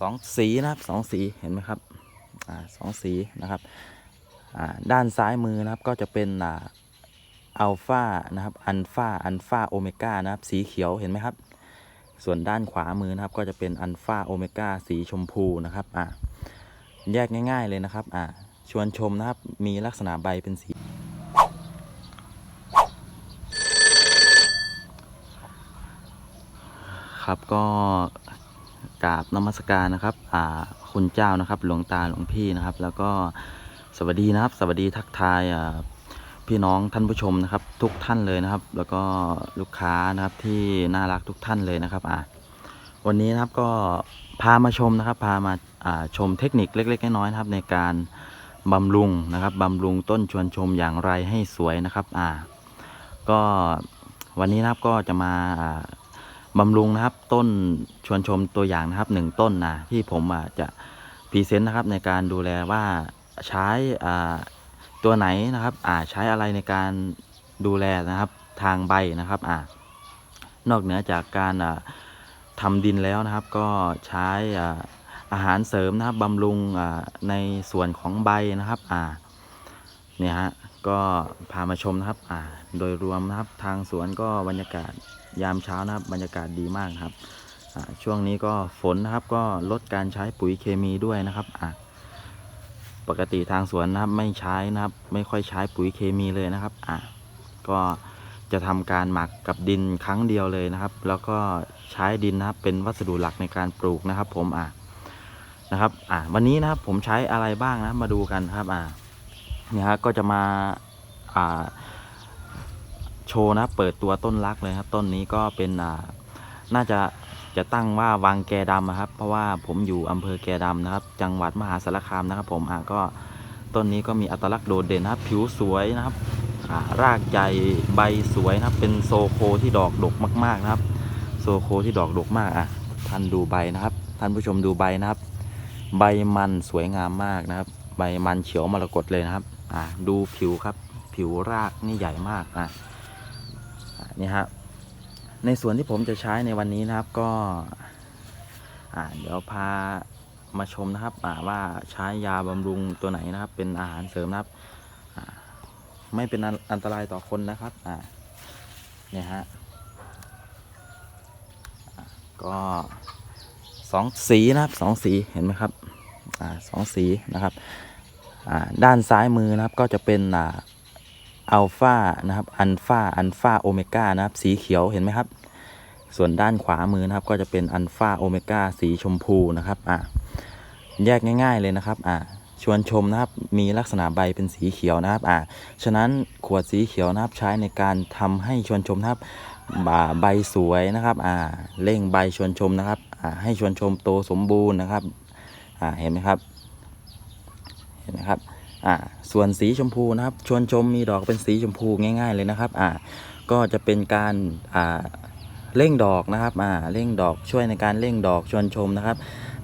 สองสีนะครับสองสีเห็นไหมครับอ่าสองสีนะครับอ่าด้านซ้ายมือนะครับก็จะเป็นอ่าอัลฟานะครับอัลฟาอัลฟาโอเมก้านะครับสีเขียวเห็นไหมครับ ส่วนด้านขวามือนะครับก็จะเป็นอัลฟาโอเมก้าสีชมพูนะครับอ่าแยกง่าย ๆเลยนะครับอ่าชวนชมนะครับมีลักษณะใบเป็นสีครับก็ กราบนมัสการนะครับอ่าคุณเจ้านะครับ หลวงตาหลวงพี่นะครับ แล้วก็สวัสดีนะครับ สวัสดีทักทายอ่าพี่น้องท่านผู้ชมนะครับ ทุกท่านเลยนะครับ แล้วก็ลูกค้านะครับที่น่ารักทุกท่านเลยนะครับอ่าวันนี้นะครับก็พามาชมนะครับ พามาอ่าชมเทคนิคเล็กๆน้อยๆนะครับ ในการบำรุงนะครับบำรุงต้นชวนชมอย่างไรให้สวยนะครับ อ่า ก็วันนี้นะครับก็จะมาอ่า บำรุงนะครับต้นชวนชมตัวอย่างนะครับหนึ่งต้นนะที่ผมอะจะพรีเซนต์นะครับในการดูแลว่าใช้ตัวไหนนะครับใช้อะไรในการดูแลนะครับทางใบนะครับอนอกเหนือจากการอ่าทำดินแล้วนะครับ ก็ใช้อาอาหารเสริมนะครับบำรุงในส่วนของใบนะครับเนี่ยฮะก็พามาชมนะครับโดยรวมนะครับทางสวนก็บรรยากาศ ยามเช้านะครับบรรยากาศดีมากครับช่วงนี้ก็ฝนนะครับก็ลดการใช้ปุ๋ยเคมีด้วยนะครับปกติทางสวนนะครับไม่ใช้นะครับ ไม่ค่อยใช้ปุ๋ยเคมีเลยนะครับอ่าก็จะทำการหมักกับดินครั้งเดียวเลยนะครับ แล้วก็ใช้ดินนะครับเป็นวัสดุหลักในการปลูกนะครับ ผมอ่านะครับอ่าวันนี้นะครับผมใช้อะไรบ้างนะมาดูกันครับอ่าเนี่ยฮะก็จะมาอ่า โชว์นะเปิดตัวต้นรักเลยครับ ต้นนี้ก็เป็นน่าจะจะตั้งว่าวังแกดำนะครับ เพราะว่าผมอยู่อำเภอแกดำนะครับ จังหวัดมหาสารคามนะครับ ผมอ่าก็ต้นนี้ก็มีอัตลักษณ์โดดเด่นนะครับ ผิวสวยนะครับรากใหญ่ใบสวยนะครับ เป็นโซโคที่ดอกดกมาก ๆนะครับ โซโคที่ดอกดกมากอะท่านดูใบนะครับ ท่านผู้ชมดูใบนะครับ ใบมันสวยงามมากนะครับ ใบมันเขียวมรกตเลยนะครับ อ่าดูผิวครับ ผิวรากนี่ใหญ่มากอะ นี่ฮะในส่วนที่ผมจะใช้ในวันนี้นะครับก็อ่าเดี๋ยวพามาชมนะครับอ่าว่าใช้ยาบำรุงตัวไหนนะครับ เป็นอาหารเสริมนะครับไม่เป็นอันตรายต่อคนนะครับอ่าเนี่ยฮะก็สองสีนะครับสองสีเห็นไหมครับอ่าสองสีนะครับอ่าด้านซ้ายมือนะครับก็จะเป็น อัลฟานะครับ อัลฟา อัลฟาโอเมก้านะครับ สีเขียวเห็นไหมครับ ส่วนด้านขวามือนะครับ ก็จะเป็นอัลฟาโอเมก้าสีชมพูนะครับ อ่าแยกง่าย ๆเลยนะครับ อ่าชวนชมนะครับ มีลักษณะใบเป็นสีเขียวนะครับ อ่าฉะนั้นขวดสีเขียวนะครับ ใช้ในการทำให้ชวนชมนะครับบ่าใบสวยนะครับ อ่า เร่งใบชวนชมนะครับ อ่า ให้ชวนชมโตสมบูรณ์นะครับ อ่า เห็นไหมครับ เห็นไหมครับ อ่าส่วนสีชมพูนะครับ ชวนชมมีดอกเป็นสีชมพูง่าย ๆเลยนะครับอ่าก็จะเป็นการอ่าเร่งดอกนะครับอ่าเร่งดอกช่วยในการเร่งดอกชวนชมนะครับ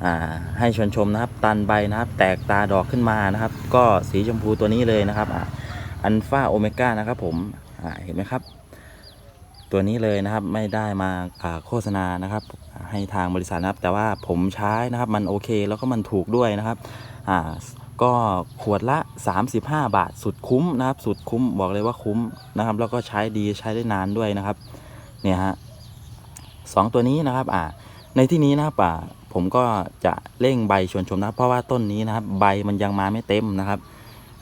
อ่าให้ชวนชมนะครับ ตันใบนะครับ แตกตาดอกขึ้นมานะครับ ก็สีชมพูตัวนี้เลยนะครับอ่าอัลฟาโอเมก้านะครับผมอ่าเห็นไหมครับ ตัวนี้เลยนะครับไม่ได้มาอ่าโฆษณานะครับ ให้ทางบริษัทนะครับ แต่ว่าผมใช้นะครับมันโอเคแล้วก็มันถูกด้วยนะครับอ่า ก็ขวดละ 35 บาท สุดคุ้มนะครับ สุดคุ้มบอกเลยว่าคุ้มนะครับ แล้วก็ใช้ดีใช้ได้นานด้วยนะครับ เนี่ยฮะสองตัวนี้นะครับอ่าในที่นี้นะครับอ่าผมก็จะเร่งใบชวนชมนะเพราะว่าต้นนี้นะครับ ใบมันยังมาไม่เต็มนะครับ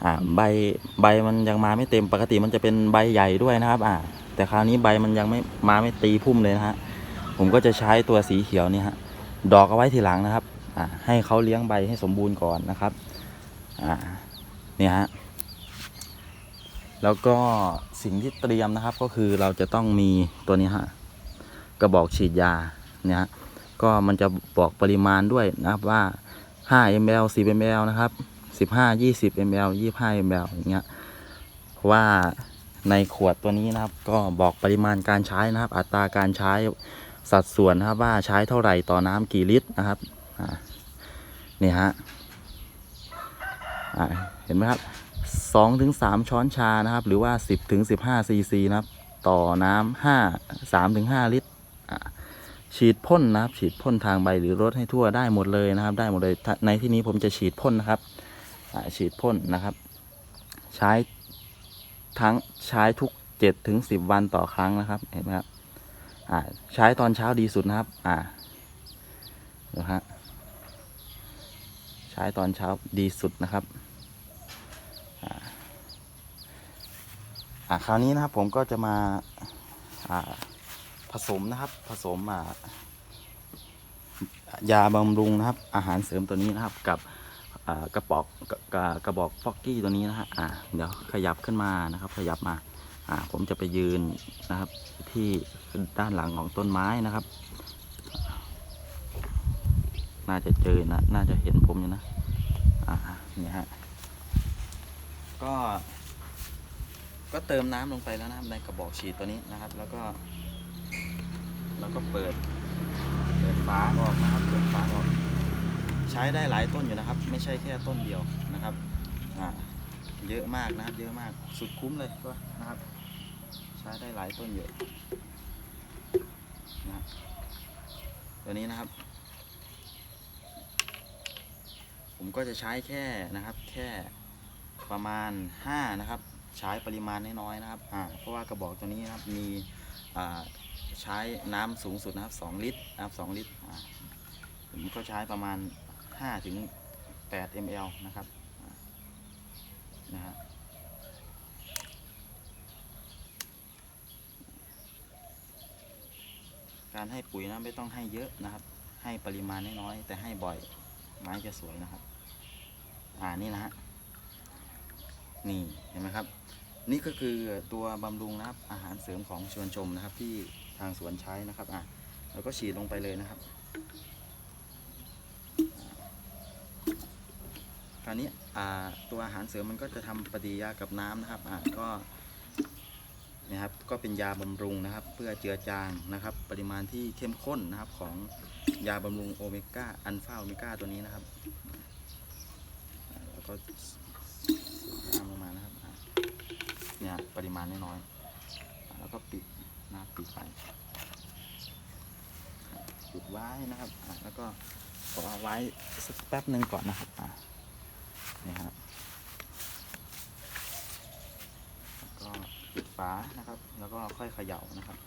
อ่าใบใบมันยังมาไม่เต็มปกติมันจะเป็นใบใหญ่ด้วยนะครับอ่าแต่คราวนี้ใบมันยังไม่มาไม่ตีพุ่มเลยนะฮะผมก็จะใช้ตัวสีเขียวนี่ฮะดอกเอาไว้ทีหลังนะครับอ่าให้เขาเลี้ยงใบให้สมบูรณ์ก่อนนะครับ อ่าเนี่ยฮะแล้วก็สิ่งที่เตรียมนะครับก็คือเราจะต้องมีตัวนี้ฮะกระบอกฉีดยาเนี่ยก็มันจะบอกปริมาณด้วยนะครับว่า 5 ml 10 ml นะครับ 15 20 ml 25 ml อย่างเงี้ยเพราะว่าในขวดตัวนี้นะครับ ก็บอกปริมาณการใช้นะครับ อัตราการใช้สัดส่วนนะครับว่าใช้เท่าไหร่ต่อน้ำกี่ลิตรนะครับนี่ฮะ เห็นไหมครับสองถึงสามช้อนชานะครับ หรือว่าสิบถึงสิบห้าซีซีนะครับ ต่อน้ำห้าสามถึงห้าลิตรฉีดพ่นนะครับ ฉีดพ่นทางใบหรือรดให้ทั่วได้หมดเลยนะครับ ได้หมดเลยในที่นี้ผมจะฉีดพ่นนะครับฉีดพ่นนะครับ ใช้ทั้งใช้ทุกเจ็ดถึงสิบวันต่อครั้งนะครับ เห็นไหมครับใช้ตอนเช้าดีสุดนะครับ อ่าดูฮะใช้ตอนเช้าดีสุดนะครับ อ่า อ่าคราวนี้นะครับผมก็จะมาอ่าผสมนะครับ ผสมอ่ายาบำรุงนะครับ อาหารเสริมตัวนี้นะครับ กับกระบอกกระกระบอกฟอกกี้ตัวนี้นะฮะอ่าเดี๋ยวขยับขึ้นมานะครับ ขยับมาอ่าผมจะไปยืนนะครับที่ด้านหลังของต้นไม้นะครับ น่าจะเจอนะ น่าจะเห็นผมอยู่นะอ่าเนี่ยฮะก็ ก็เติมน้ำลงไปแล้วนะครับในกระบอกฉีดตัวนี้นะครับ แล้วก็ แล้วก็เปิด เปิดฝาออกนะครับ เปิดฝาออก ใช้ได้หลายต้นอยู่นะครับ ไม่ใช่แค่ต้นเดียวนะครับอ่าเยอะมากนะครับ เยอะมากสุดคุ้มเลยก็นะครับ ใช้ได้หลายต้นอยู่นะตัวนี้นะครับ ผมก็จะใช้แค่นะครับ แค่ประมาณ5นะครับ ใช้ปริมาณน้อยๆนะครับเพราะว่ากระบอกตัวนี้นะครับมีใช้น้ำสูงสุดนะครับ2ลิตรนะครับ2ลิตรผมก็ใช้ประมาณ5ถึง8 ml นะครับนะฮะการให้ปุ๋ยนะไม่ต้องให้เยอะนะครับ ให้ปริมาณน้อยๆแต่ให้บ่อยไม้จะสวยนะครับ อ่านี่นะฮะ นี่เห็นไหมครับ นี่ก็คือตัวบำรุงนะครับอาหารเสริมของชวนชมนะครับ ที่ทางสวนใช้นะครับอะแล้วก็ฉีดลงไปเลยนะครับคราวนี้อ่าตัวอาหารเสริมมันก็จะทำปฏิกิริยากับน้ำนะครับอ่าก็นะครับก็เป็นยาบำรุงนะครับ เพื่อเจือจางนะครับ ปริมาณที่เข้มข้นนะครับของยาบำรุงโอเมก้าอัลฟาโอเมก้าตัวนี้นะครับแล้วก็ น้ำลงมานะครับอะ เนี่ยปริมาณน้อยๆแล้วก็ปิดนะครับปิดไปปิดไว้นะครับแล้วก็ขอเอาไว้สักแป๊บหนึ่งก่อนนะครับนี่ครับแล้วก็ปิดฝานะครับ แล้วก็ค่อยเขย่านะครับ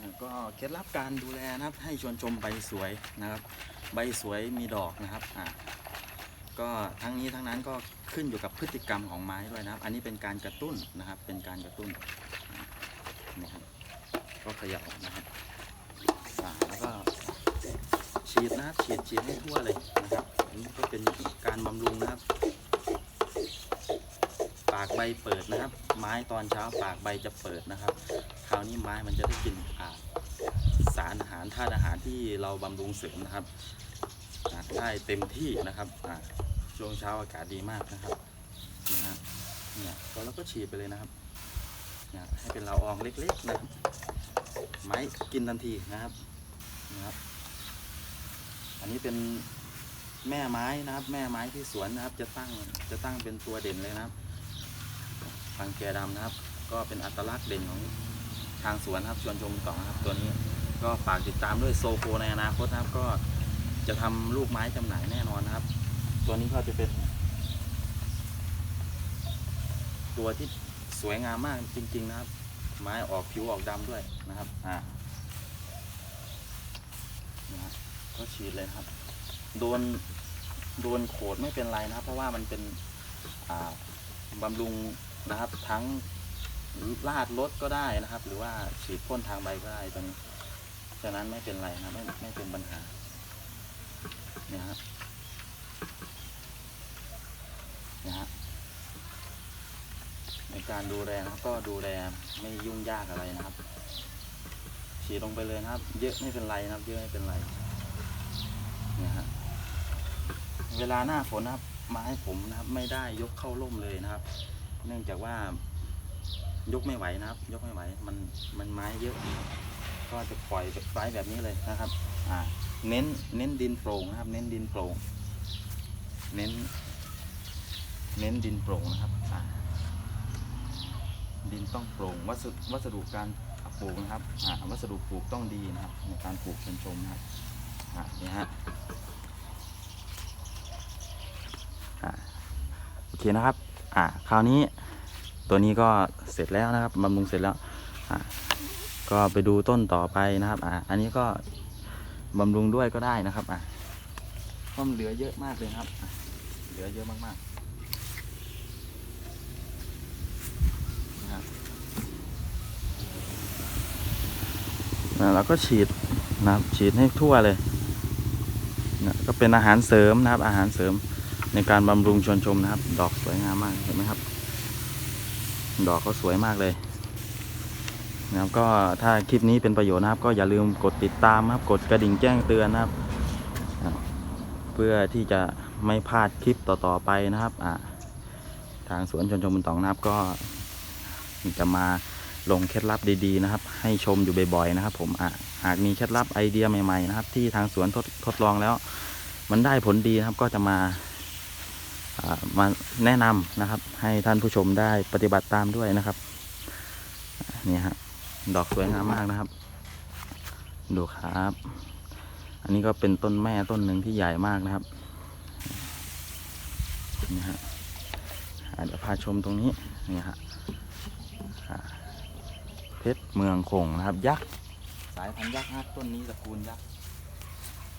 แล้วก็เคล็ดลับการดูแลนะครับให้ชวนชมใบสวยนะครับ ใบสวยมีดอกนะครับอ่า ก็ทั้งนี้ทั้งนั้นก็ขึ้นอยู่กับพฤติกรรมของไม้ด้วยนะครับ อันนี้เป็นการกระตุ้นนะครับ เป็นการกระตุ้นนี่ครับก็ขย่านะครับอ่าแล้วก็ฉีดนะครับฉีดฉีดให้ทั่วเลยนะครับอันนี้ก็เป็นการบำรุงนะครับ ปากใบเปิดนะครับ ไม้ตอนเช้าปากใบจะเปิดนะครับ คราวนี้ไม้มันจะได้กินอาสารอาหารธาตุอาหารที่เราบำรุงเสริมนะครับได้เต็มที่นะครับอ่า ช่วงเช้าอากาศดีมากนะครับนี่นะเนี่ยพอเราก็ฉีดไปเลยนะครับเนี่ยให้เป็นละอองเล็กๆนะครับไม้กินทันทีนะครับนะครับ อันนี้เป็นแม่ไม้นะครับ แม่ไม้ที่สวนนะครับ จะตั้งจะตั้งเป็นตัวเด่นเลยนะครับฟังแกดำนะครับ ก็เป็นอัตลักษณ์เด่นของทางสวนครับชวนชมต่อครับ ตัวนี้ก็ฝากติดตามด้วยโซโคในอนาคตนะครับ ก็จะทำลูกไม้จำหน่ายแน่นอนนะครับ ตัวนี้ก็จะเป็น ตัวที่สวยงามมากจริง ๆ นะครับ ไม้ออกผิวออกดำด้วยนะครับ อ่านะครับก็ฉีดเลยครับ โดนโดนโขดไม่เป็นไรนะครับ เพราะว่ามันเป็นอ่าบำรุงนะครับ ทั้งลาดรถก็ได้นะครับ หรือว่าฉีดพ่นทางใบก็ได้ตรงนี้ฉะนั้นไม่เป็นไรนะไม่ไม่เป็นปัญหาเนี่ยฮะ นะฮะในการดูแลนะครับก็ดูแลไม่ยุ่งยากอะไรนะครับ ฉีดลงไปเลยนะครับ เยอะไม่เป็นไรนะครับ เยอะไม่เป็นไรเนี่ยฮะเวลาหน้าฝนนะครับไม้ผมนะครับ ไม่ได้ยกเข้าร่มเลยนะครับ เนื่องจากว่ายกไม่ไหวนะครับ ยกไม่ไหว มันมันไม้เยอะ ก็จะปล่อยไว้แบบนี้เลยนะครับ อ่า เน้นเน้นดินโปร่งนะครับ เน้นดินโปร่งเน้น เน้นดินโปร่งนะครับ ดินต้องโปร่งวัสดุวัสดุการปลูกนะครับวัสดุปลูกต้องดีนะครับ ในการปลูกชนชมนะครับนี่ฮะโอเคนะครับอ่าคราวนี้ตัวนี้ก็เสร็จแล้วนะครับบำรุงเสร็จแล้วอ่าก็ไปดูต้นต่อไปนะครับอ่าอันนี้ก็บำรุงด้วยก็ได้นะครับอ่าเพราะมันเหลือเยอะมากเลยครับ เหลือเยอะมากๆนะครับ อ่าเราก็ฉีดนะครับฉีดให้ทั่วเลยนะก็เป็นอาหารเสริมนะครับ อาหารเสริมในการบำรุงชวนชมนะครับ ดอกสวยงามมากเห็นไหมครับ ดอกเขาสวยมากเลยนะครับก็ถ้าคลิปนี้เป็นประโยชน์นะครับ ก็อย่าลืมกดติดตามนะครับ กดกระดิ่งแจ้งเตือนนะครับ เพื่อที่จะไม่พลาดคลิปต่อๆไปนะครับอ่าทางสวนชนชมบุญตองนะครับก็จะมา ลงเคล็ดลับดีๆนะครับ ให้ชมอยู่บ่อยๆนะครับ ผมอะหากมีเคล็ดลับไอเดียใหม่ๆนะครับ ที่ทางสวนทดทดลองแล้ว มันได้ผลดีนะครับก็จะมาอ่ามาแนะนำนะครับ ให้ท่านผู้ชมได้ปฏิบัติตามด้วยนะครับนี่ฮะดอกสวยงามมากนะครับ ดูครับ อันนี้ก็เป็นต้นแม่ต้นหนึ่งที่ใหญ่มากนะครับนี่ฮะเดี๋ยวพาชมตรงนี้นี่ฮะ ชรเมืองคงนะครับ ยักษ์สายพันธุ์ยักษ์ครับต้นนี้ตระกูลยักษ์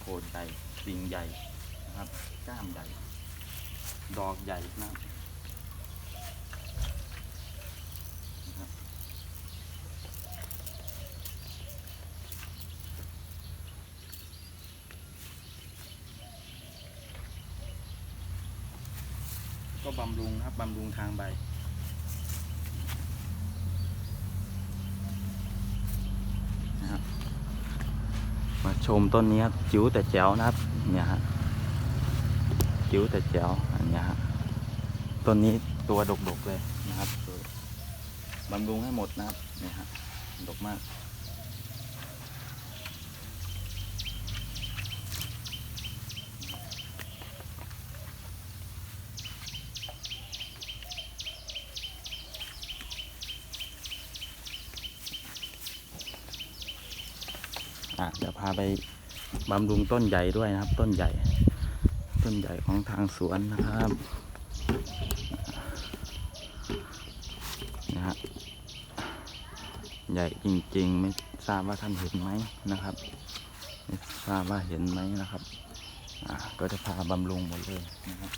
โคนใหญ่สิ่งใหญ่นะครับก้ามใหญ่ ดอกใหญ่นะครับนะครับก็บำรุงครับบำรุงทางใบมา ชมต้นนี้ครับจิ๋วแต่แจ๋วนะครับ เนี่ยฮะจิ๋วแต่แจ๋วอันเนี้ยฮะต้นนี้ตัวดกๆเลยนะครับบำรุงให้หมดนะครับเนี่ยฮะดกมาก อะเดี๋ยวพา ไปบำรุงต้นใหญ่ด้วยนะครับ ต้นใหญ่ ต้นใหญ่ของทางสวนนะครับนะฮะใหญ่จริงๆ ไม่ทราบว่าท่านเห็นไหมนะครับไม่ทราบว่าเห็นไหมนะครับอ่าก็จะพาบำรุงหมดเลยนะครับ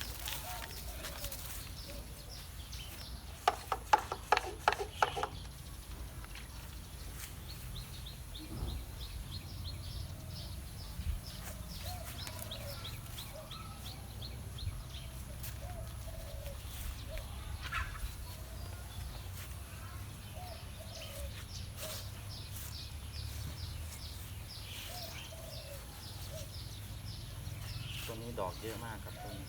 ตัวนี้ดอกเยอะมากครับต้นนี้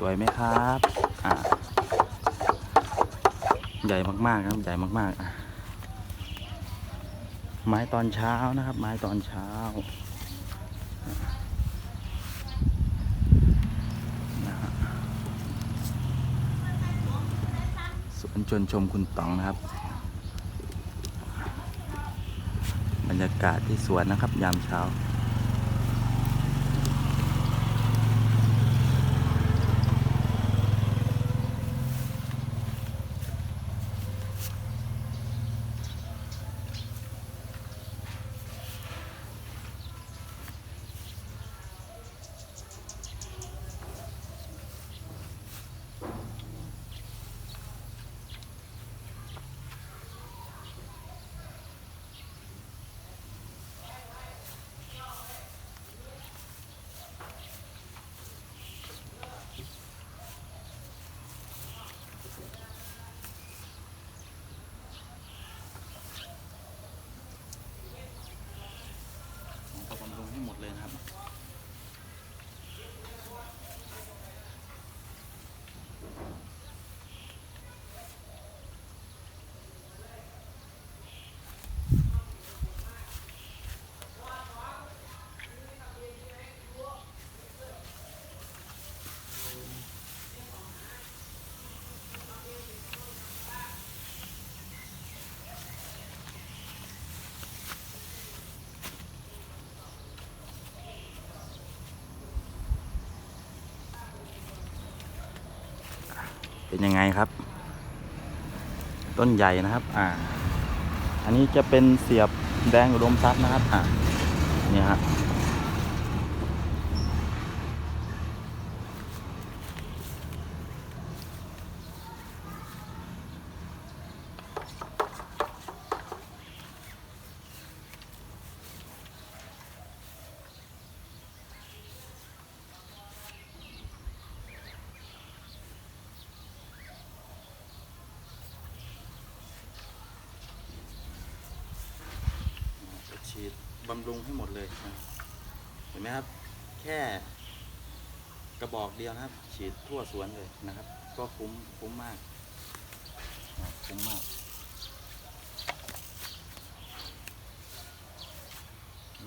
ส วยไหมครับ อ่า ใหญ่มากๆครับ ใหญ่มากๆอะไม้ตอนเช้านะครับ ไม้ตอนเช้านะฮะสวนชนชมคุณต๋องนะครับ บรรยากาศที่สวนนะครับ ยามเช้า ดเลยครับ ป็นยังไงครับ ต้นใหญ่นะครับ อ่า อันนี้จะเป็นเสียบแดงอุดมทรัพย์นะครับ อ่านี่ฮะ ฉีด บำรุงให้หมดเลยนะเห็นไหมครับ แค่กระบอกเดียวนะครับ ฉีดทั่วสวนเลยนะครับ ก็คุ้มคุ้มมากคุ้มมาก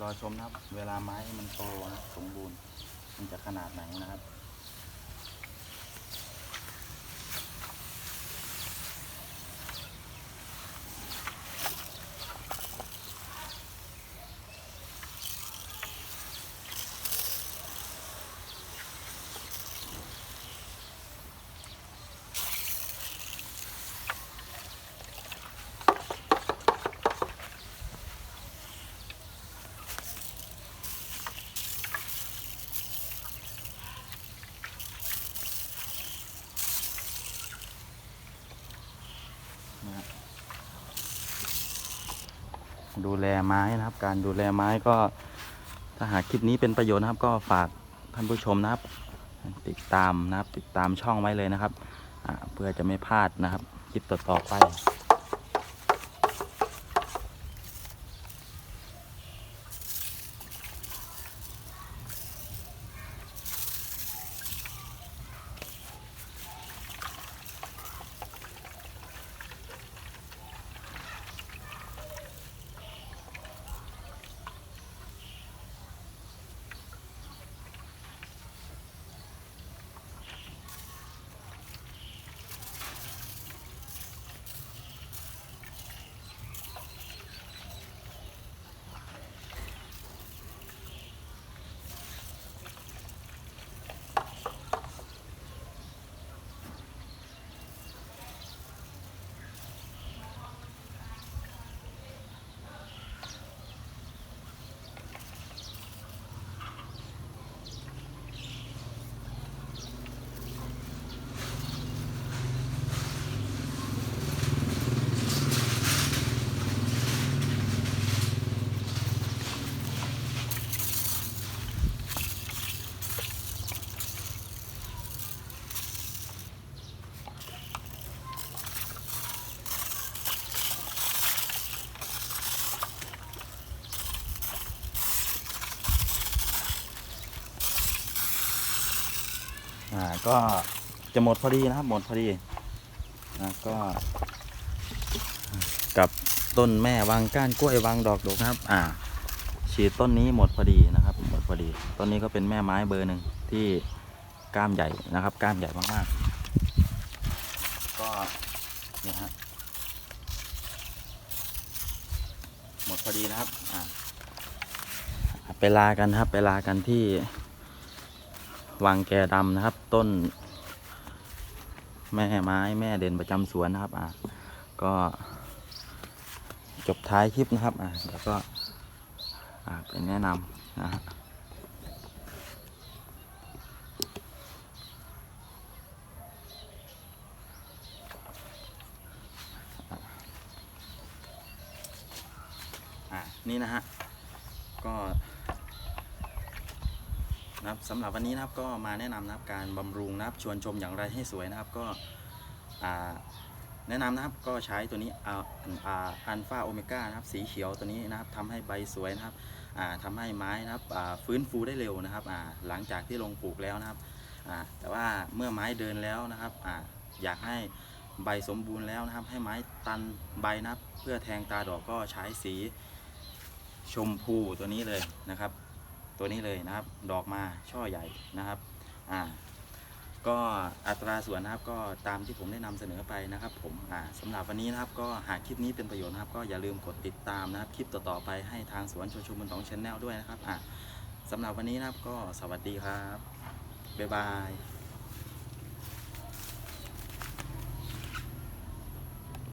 รอชมนะครับ เวลาไม้มันโตนะสมบูรณ์ มันจะขนาดไหนนะครับ ดูแลไม้นะครับ การดูแลไม้ก็ถ้าหากคลิปนี้เป็นประโยชน์นะครับ ก็ฝากท่านผู้ชมนะครับ ติดตามนะครับ ติดตามช่องไว้เลยนะครับเพื่อจะไม่พลาดนะครับ คลิปต่อๆไป ก็จะหมดพอดีนะครับ หมดพอดีนะก็ กับต้นแม่วางก้านกล้วยวางดอกดกนะครับ อ่า ฉีดต้นนี้หมดพอดีนะครับ หมดพอดี ต้นนี้ก็เป็นแม่ไม้เบอร์หนึ่งที่ก้ามใหญ่นะครับ ก้ามใหญ่มากๆ ก็เนี่ยฮะหมดพอดีนะครับ อ่าไปลากันครับ ไปลากันที่ วังแกดำนะครับ ต้น แม่ไม้แม่เด่นประจำสวนนะครับ อ่าก็ จบท้ายคลิปนะครับ อ่าแล้วก็ อ่าเป็นแนะนำนะฮะอ่านี่นะฮะ ก็ นะครับสำหรับวันนี้นะครับก็มาแนะนำนะครับการบำรุงนะครับชวนชมอย่างไรให้สวยนะครับก็แนะนำนะครับก็ใช้ตัวนี้อ่าอ่าอัลฟาโอเมก้านะครับสีเขียวตัวนี้นะครับทำให้ใบสวยนะครับอ่าทำให้ไม้นะครับฟื้นฟูได้เร็วนะครับหลังจากที่ลงปลูกแล้วนะครับแต่ว่าเมื่อไม้เดินแล้วนะครับออยากให้ใบสมบูรณ์แล้วนะครับ ให้ไม้ตันใบนะครับ เพื่อแทงตาดอกก็ใช้สีชมพูตัวนี้เลยนะครับ ตัวนี้เลยนะครับ ดอกมาช่อใหญ่นะครับอ่าก็อัตราส่วนนะครับก็ตามที่ผมได้นำเสนอไปนะครับ ผมอ่าสำหรับวันนี้นะครับ ก็หากคลิปนี้เป็นประโยชน์นะครับ ก็อย่าลืมกดติดตามนะครับ คลิปต่อๆไปให้ทางสวนชวนชมบนสองชแนลด้วยนะครับอ่าสำหรับวันนี้นะครับก็สวัสดีครับบ๊ายบาย